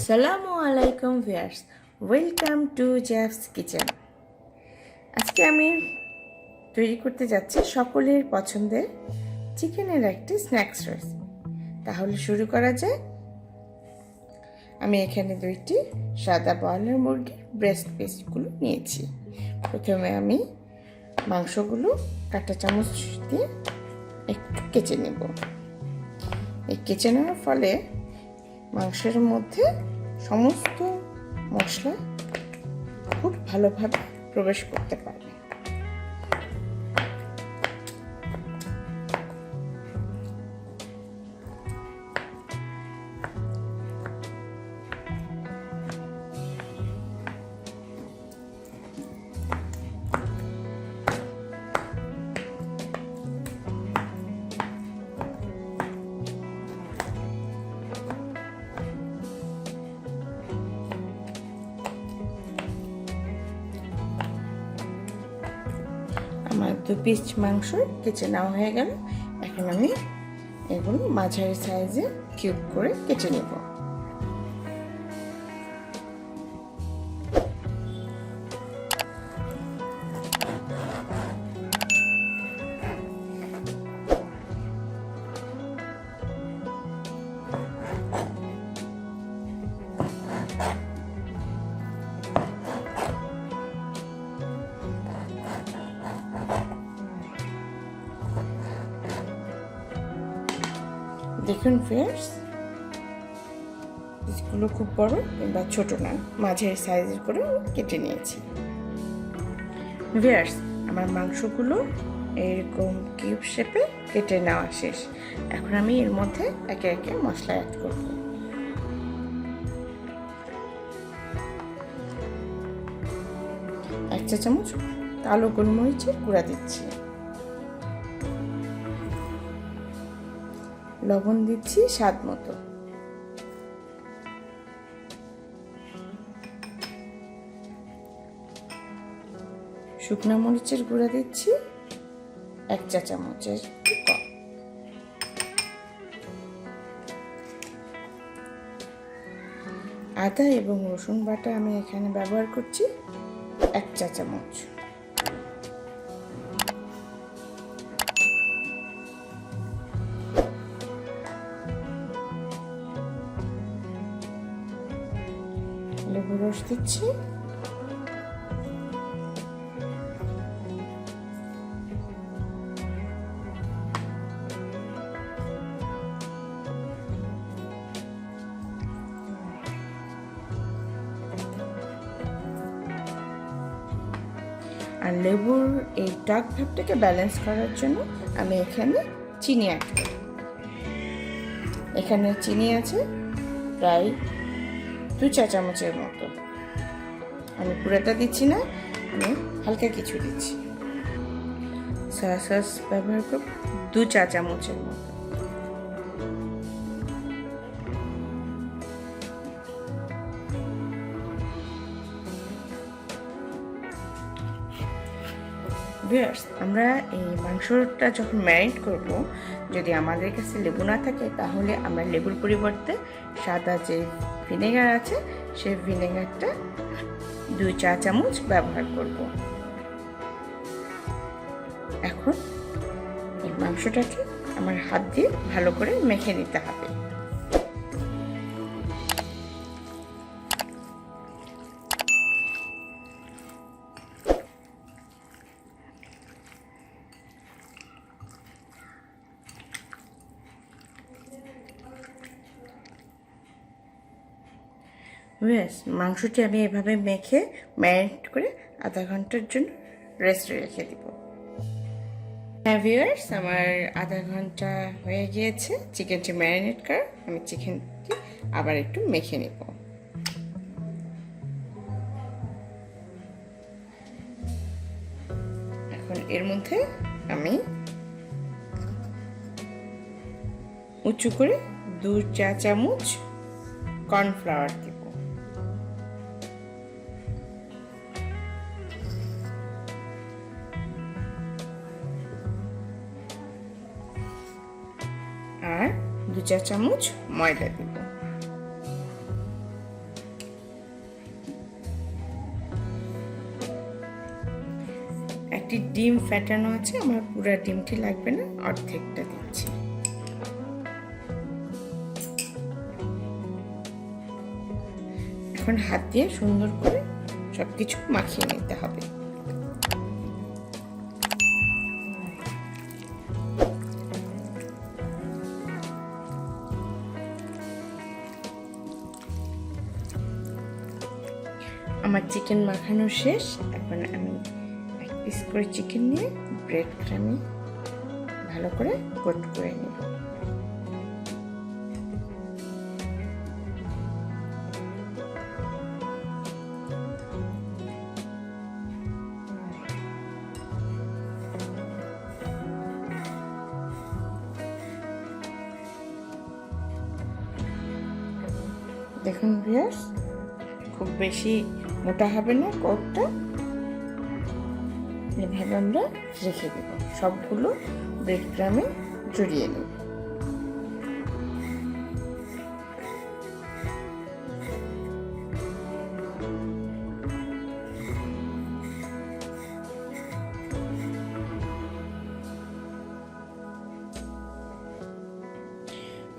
আসসালামু আলাইকুম viewers welcome to Jaff's kitchen. আজকে আমি তৈরি করতে যাচ্ছি সকলের পছন্দের চিকেনের একটি স্ন্যাক্স রেসিপি তাহলে শুরু করা যায় আমি এখানে দুইটি সাদা বয়লার মুরগির ব্রেস্ট পিসগুলো নিয়েছি। প্রথমে আমি মাংসগুলো কাঁটা চামচ দিয়ে একটু কেচে নেব। এই কেচে নেওয়ার ফলে মাংসের মধ্যে সমস্ত মশলা খুব ভালোভাবে প্রবেশ করতে পারবে। আমার দু পিস মাংস কেচে নেওয়া হয়ে গেল। এখন আমি এগুলো মাঝারি সাইজে কিউব করে কেচে নেব। দেখুন ফ্রেন্ডস পিসগুলো খুব বড় কিংবা ছোট না, মাঝের সাইজের করে কেটে নিয়েছি। ভিয়ার্স আমার মাংসগুলো এরকম কিউব শেপে কেটে নেওয়া শেষ। এখন আমি এর মধ্যে একে একে মশলা অ্যাড করব। এক চা চামচ কালো গোলমরিচের গুঁড়া দিচ্ছি। লবণ দিচ্ছি স্বাদ মতো। শুকনো মরিচের গুঁড়া দিচ্ছি, এক চা চামচের আদা এবং রসুন বাটা আমি এখানে ব্যবহার করছি এক চা চামচ। লেবু রস দিচ্ছি। আর লেবুর এই টক ভাবটাকে ব্যালেন্স করার জন্য আমি এখানে চিনি অ্যাড এখানে চিনি আছে প্রায় দু চা চামচের মতো। আমি পুরোটা দিচ্ছি না, আমি হালকা কিছু দিচ্ছি। সয়া সস ব্যবহার করব দু চা চামচের মতো। আমরা এই মাংসটা যখন ম্যারিনেট করব যদি আমাদের কাছে লেবু না থাকে, তাহলে আমরা লেবুর পরিবর্তে সাদা যে ভিনেগার আছে, সেই ভিনেগারটা দুই চা চামচ ব্যবহার করব। এখন এই মাংসটাকে আমার হাত দিয়ে ভালো করে মেখে নিতে হবে। ব্যাস মাংসটি আমি এভাবে মেখে ম্যারিনেট করে আধা ঘণ্টার জন্য রেস্টে রেখে দিব। হ্যাঁ ভিউয়ার্স আমার আধা ঘণ্টা হয়ে গিয়েছে। চিকেনটি ম্যারিনেট করা, আমি চিকেনটি আবার একটু মেখে নেব। এখন এর মধ্যে আমি উঁচু করে দু চা চামচ কর্নফ্লাওয়ার দু চা চামচ ময়দা দেব। একটি ডিম ফ্যাটানো আছে, আমার পুরা ডিমটি লাগবে না, অর্ধেকটা দিচ্ছি। এখন হাত দিয়ে সুন্দর করে সব কিছু মাখিয়ে নিতে হবে। আমার চিকেন মাখানো শেষ। এখন আমি এক পিস করে চিকেন নিয়ে ব্রেড ক্রামে ভালো করে কোট করে নিব। দেখুন ভিয়ার্স খুব বেশি মোটা হবে না কোটটা এভাবে আমরা রেখে দেব। সবগুলো ব্রেড গ্রামে জড়িয়ে নেব।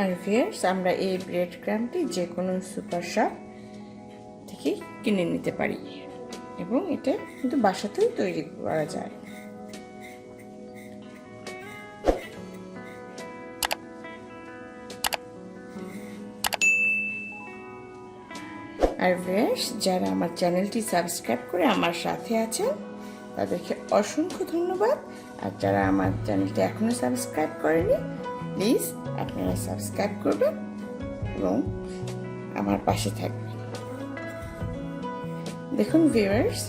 আর ভিয়ার্স আমরা এই ব্রেড ক্রামটি যে কোনো সুপার শপ থেকে কিনে নিতে পারি। এবং এটা কিন্তু বাসাতেও তৈরি করা যায়। আর ভিয়ার্স যারা আমার চ্যানেলটি সাবস্ক্রাইব করে আমার সাথে আছেন, তাদেরকে অসংখ্য ধন্যবাদ। আর যারা আমার চ্যানেলটি এখনও সাবস্ক্রাইব করেনি, প্লিজ আপনারা সাবস্ক্রাইব করবেন এবং আমার পাশে থাকবেন। দেখুন ভিউয়ার্স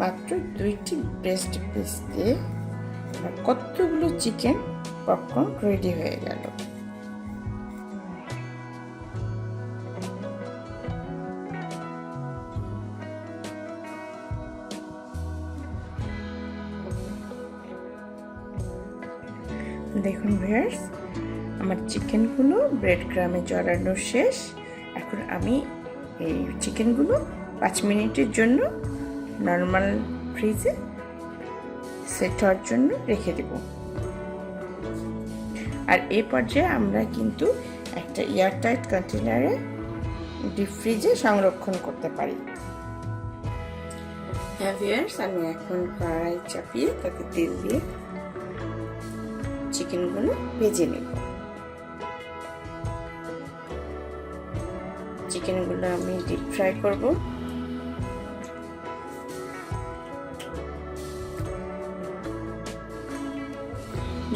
মাত্র দুইটি ব্রেস্ট পিস দিয়ে কতগুলো চিকেন পপকর্ন রেডি হয়ে গেল। দেখুন ভিউয়ার্স আমার চিকেনগুলো ব্রেড গ্রামে জড়ানো শেষ। এখন আমি এই চিকেনগুলো পাঁচ মিনিটের জন্য নর্মাল ফ্রিজে সেট হওয়ার জন্য রেখে দেব। আর এ পর্যায়ে আমরা কিন্তু একটা এয়ারটাইট কন্টেনারে ডিপ ফ্রিজে সংরক্ষণ করতে পারি। হ্যাঁ ভিয়ার্স আমি এখন কড়াই চাপিয়ে তাতে তেল দিয়ে চিকেনগুলো ভেজে নেব। চিকেনগুলো আমি ডিপ ফ্রাই করব।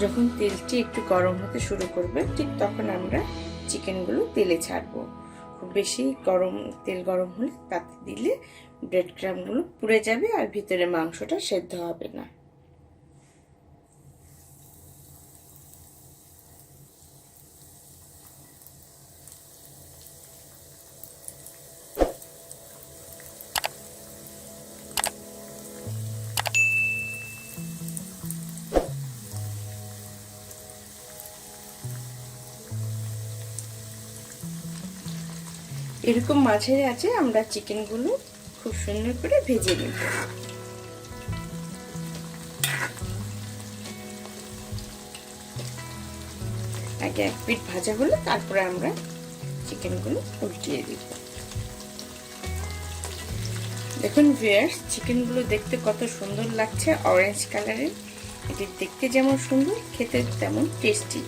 যখন তেলটি একটু গরম হতে শুরু করবে, ঠিক তখন আমরা চিকেনগুলো তেলে ছাড়বো। খুব বেশি গরম, তেল গরম হলে তাতে দিলে ব্রেড ক্রামগুলো পুড়ে যাবে আর ভিতরে মাংসটা সেদ্ধ হবে না। এরকম মাঝের আছে, আমরা চিকেনগুলো খুব সুন্দর করে ভেজে নেব। আগে এক পিট ভাজা হলে, তারপরে আমরা চিকেনগুলো উল্টিয়ে দিব। দেখুন ভিয়ার্স চিকেনগুলো দেখতে কত সুন্দর লাগছে অরেঞ্জ কালারের এটি দেখতে যেমন সুন্দর, খেতে তেমন টেস্টি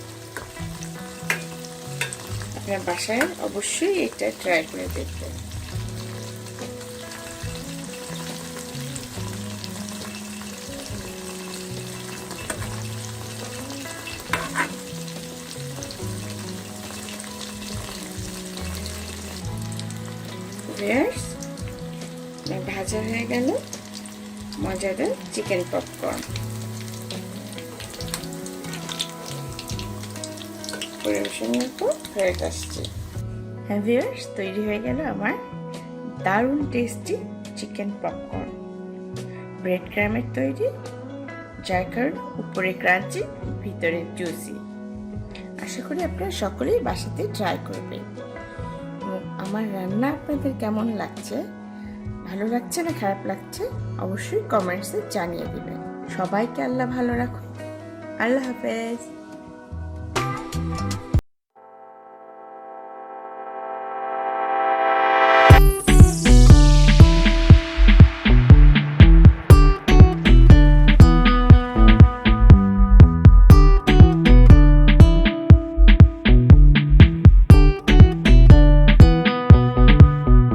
আপনার বাসায় অবশ্যই এটা ট্রাই করে দেখবেন। ভাজা হয়ে গেল। মজাদার চিকেন পপকর্ন পরিবেশনের পর ফেরত আসছে হ্যাঁ ভিউয়ার্স তৈরি হয়ে গেল আমার দারুণ টেস্টি চিকেন পপকর্ন ব্রেড ক্রামের তৈরি কারণ উপরে ক্রাঞ্চি ভিতরে জুসি আশা করি আপনারা সকলেই বাসাতে ট্রাই করবেন। আমার রান্না আপনাদের কেমন লাগছে? ভালো লাগছে না খারাপ লাগছে? অবশ্যই কমেন্টসে জানিয়ে দেবেন। সবাইকে আল্লাহ ভালো রাখুন আল্লাহ হাফেজ।